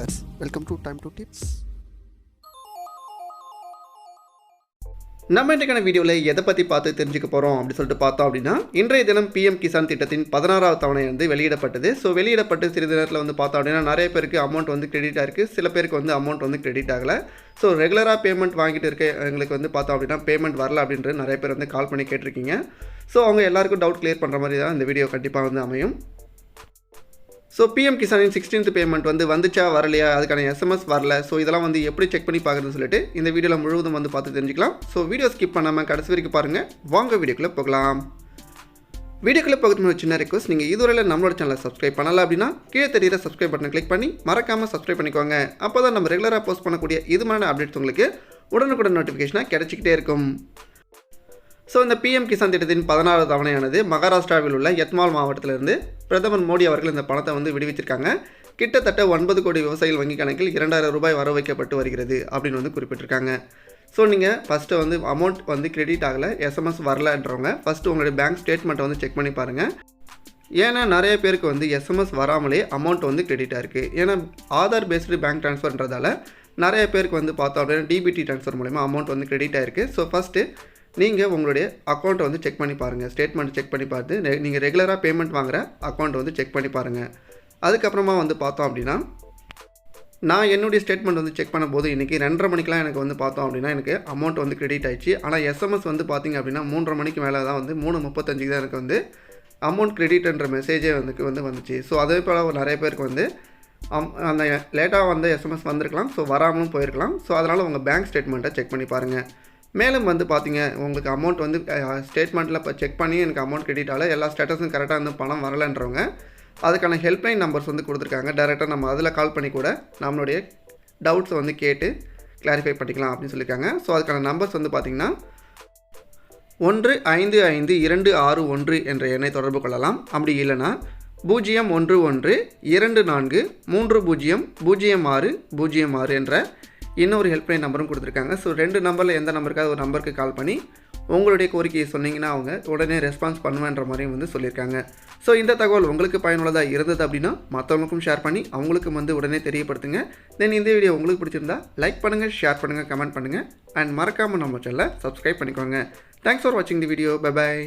Viewers welcome to time to tips நம்ம இன்றைக்கான வீடியோவில் எதை பற்றி பார்த்து தெரிஞ்சுக்க போகிறோம் அப்படின்னு சொல்லிட்டு பார்த்தோம் அப்படின்னா இன்றைய தினம் பிஎம் கிசான் திட்டத்தின் பதினாறாவது தவணை வந்து வெளியிடப்பட்டது. ஸோ வெளியிடப்பட்டு சிறிது நேரத்தில் வந்து பார்த்தோம் அப்படின்னா நிறைய பேருக்கு அமௌண்ட் வந்து கிரெடிட் ஆகிருக்கு சில பேருக்கு வந்து அமௌண்ட் வந்து கிரெடிட் ஆகலை. ஸோ ரெகுலராக பேமெண்ட் வாங்கிட்டு இருக்க எங்களுக்கு வந்து பார்த்தோம் அப்படின்னா பேமெண்ட் வரல அப்படின்றது நிறைய பேர் வந்து கால் பண்ணி கேட்டிருக்கீங்க. ஸோ அவங்க எல்லாருக்கும் டவுட் கிளியர் பண்ணுற மாதிரி தான் இந்த வீடியோ கண்டிப்பாக வந்து அமையும். ஸோ பிஎம் கிசானின் சிக்ஸ்டீன்த் பேமெண்ட் வந்து வந்துச்சா வரலையா? அதுக்கான எஸ்எம்எஸ் வரல. ஸோ இதெல்லாம் வந்து எப்படி செக் பண்ணி பார்க்குறதுன்னு சொல்லிட்டு இந்த வீடியோவில் முழுவதும் வந்து பார்த்து தெரிஞ்சுக்கலாம். ஸோ வீடியோ ஸ்கிப் பண்ணாமல் கடைசி வரைக்கும் பாருங்கள் வாங்க வீடியோக்குள்ளே போகலாம். வீடியோக்குள்ளே போகிறது ஒரு சின்ன ரெக்வஸ்ட் நீங்கள் இதுவரையில் நம்மளோட சேனலை சப்ஸ்கிரைப் பண்ணல அப்படின்னா கீழே தெரியுற சப்ஸ்கிரைப் பட்டனை கிளிக் பண்ணி மறக்காமல் சப்ஸ்கிரைப் பண்ணிக்கோங்க. அப்போ தான் நம்ம ரெகுலராக போஸ்ட் பண்ணக்கூடிய இது மாதிரி அப்டேட்ஸ் உங்களுக்கு உடனுக்குடன் நோட்டிஃபிகேஷனாக கிடைச்சிக்கிட்டே இருக்கும். ஸோ இந்த பிஎம் கிசான் திட்டத்தின் பதினாறு தவணையானது மகாராஷ்டிராவில் உள்ள யத்மால் மாவட்டத்திலிருந்து பிரதமர் மோடி அவர்கள் இந்த பணத்தை வந்து விடுவிச்சிருக்காங்க கிட்டத்தட்ட ஒன்பது கோடி விவசாயிகள் வங்கி கணக்கில் இரண்டாயிரம் ரூபாய் வர வைக்கப்பட்டு வருகிறது அப்படின்னு வந்து குறிப்பிட்டிருக்காங்க. ஸோ நீங்கள் ஃபஸ்ட்டு வந்து அமௌண்ட் வந்து கிரெடிட் ஆகலை எஸ்எம்எஸ் வரலன்றவங்க ஃபஸ்ட்டு உங்களுடைய பேங்க் ஸ்டேட்மெண்ட்டை வந்து செக் பண்ணி பாருங்கள் ஏன்னா நிறைய பேருக்கு வந்து எஸ்எம்எஸ் வராமலே அமௌண்ட் வந்து கிரெடிட்டாக இருக்குது ஏன்னா ஆதார் பேஸ்டு பேங்க் ட்ரான்ஸ்ஃபர்ன்றதால நிறைய பேருக்கு வந்து பார்த்தோம் அப்படின்னா டிபிடி ட்ரான்ஸ்ஃபர் மூலிமா அமௌண்ட் வந்து கிரெடிட் ஆயிருக்கு. ஸோ ஃபஸ்ட்டு நீங்கள் உங்களுடைய அக்கௌண்ட்டை வந்து செக் பண்ணி பாருங்கள் ஸ்டேட்மெண்ட் செக் பண்ணி பார்த்து நீங்கள் ரெகுலராக பேமெண்ட் வாங்குகிற அக்கௌண்ட் வந்து செக் பண்ணி பாருங்கள் அதுக்கப்புறமா வந்து பார்த்தோம் அப்படின்னா நான் என்னுடைய ஸ்டேட்மெண்ட் வந்து செக் பண்ணும்போது இன்றைக்கி ரெண்டரை மணிக்கெலாம் எனக்கு வந்து பார்த்தோம் அப்படின்னா எனக்கு அமௌண்ட் வந்து கிரெடிட் ஆயிடுச்சு. ஆனால் எஸ்எம்எஸ் வந்து பார்த்திங்க அப்படின்னா மூன்றரை மணிக்கு மேலே தான் வந்து மூணு முப்பத்தஞ்சுக்கு தான் எனக்கு வந்து அமௌண்ட் கிரெடிட்ன்ற மெசேஜே வந்து வந்து வந்துச்சு. ஸோ அதே போல் நிறைய பேருக்கு வந்து அம் அந்த லேட்டாக வந்து எஸ்எம்எஸ் வந்திருக்கலாம். ஸோ வராமலும் போயிருக்கலாம். ஸோ அதனால் உங்கள் பேங்க் ஸ்டேட்மெண்ட்டை செக் பண்ணி பாருங்கள் மேலும் வந்து பார்த்தீங்க உங்களுக்கு அமௌண்ட் வந்து ஸ்டேட்மெண்ட்டில் இப்போ செக் பண்ணி எனக்கு அமௌண்ட் கிரெடிட் ஆகல எல்லா ஸ்டேட்டஸும் கரெக்டாக வந்து பணம் வரலன்றவங்க அதுக்கான ஹெல்ப்லைன் நம்பர்ஸ் வந்து கொடுத்துருக்காங்க. டேரெக்டாக நம்ம அதில் கால் பண்ணி கூட நம்மளுடைய டவுட்ஸை வந்து கேட்டு கிளாரிஃபை பண்ணிக்கலாம் அப்படின்னு சொல்லியிருக்காங்க ஸோ அதுக்கான நம்பர்ஸ் வந்து பார்த்திங்கன்னா ஒன்று ஐந்து ஐந்து இரண்டு ஆறு ஒன்று என்ற எண்ணை தொடர்பு கொள்ளலாம். அப்படி இல்லைன்னா பூஜ்ஜியம் ஒன்று ஒன்று இரண்டு நான்கு மூன்று பூஜ்ஜியம் பூஜ்ஜியம் ஆறு பூஜ்ஜியம் ஆறு என்ற இன்னொரு ஹெல்ப்லைன் நம்பரும் கொடுத்துருக்காங்க. ஸோ ரெண்டு நம்பரில் எந்த நம்பருக்காவது ஒரு நம்பருக்கு கால் பண்ணி உங்களுடைய கோரிக்கையை சொன்னீங்கன்னா அவங்க உடனே ரெஸ்பான்ஸ் பண்ணுவேன்ற மாதிரியும் வந்து சொல்லியிருக்காங்க. ஸோ இந்த தகவல் உங்களுக்கு பயனுள்ளதாக இருந்தது அப்படின்னா மற்றவங்களுக்கும் ஷேர் பண்ணி அவங்களுக்கும் வந்து உடனே தெரியப்படுத்துங்க. தென் இந்த வீடியோ உங்களுக்கு பிடிச்சிருந்தா லைக் பண்ணுங்கள் ஷேர் பண்ணுங்கள் கமெண்ட் பண்ணுங்கள் அண்ட் மறக்காமல் நம்ம சேனலை சப்ஸ்கிரைப் பண்ணிக்கோங்க. தேங்க்ஸ் ஃபார் வாட்சிங் தி வீடியோ பை பாய்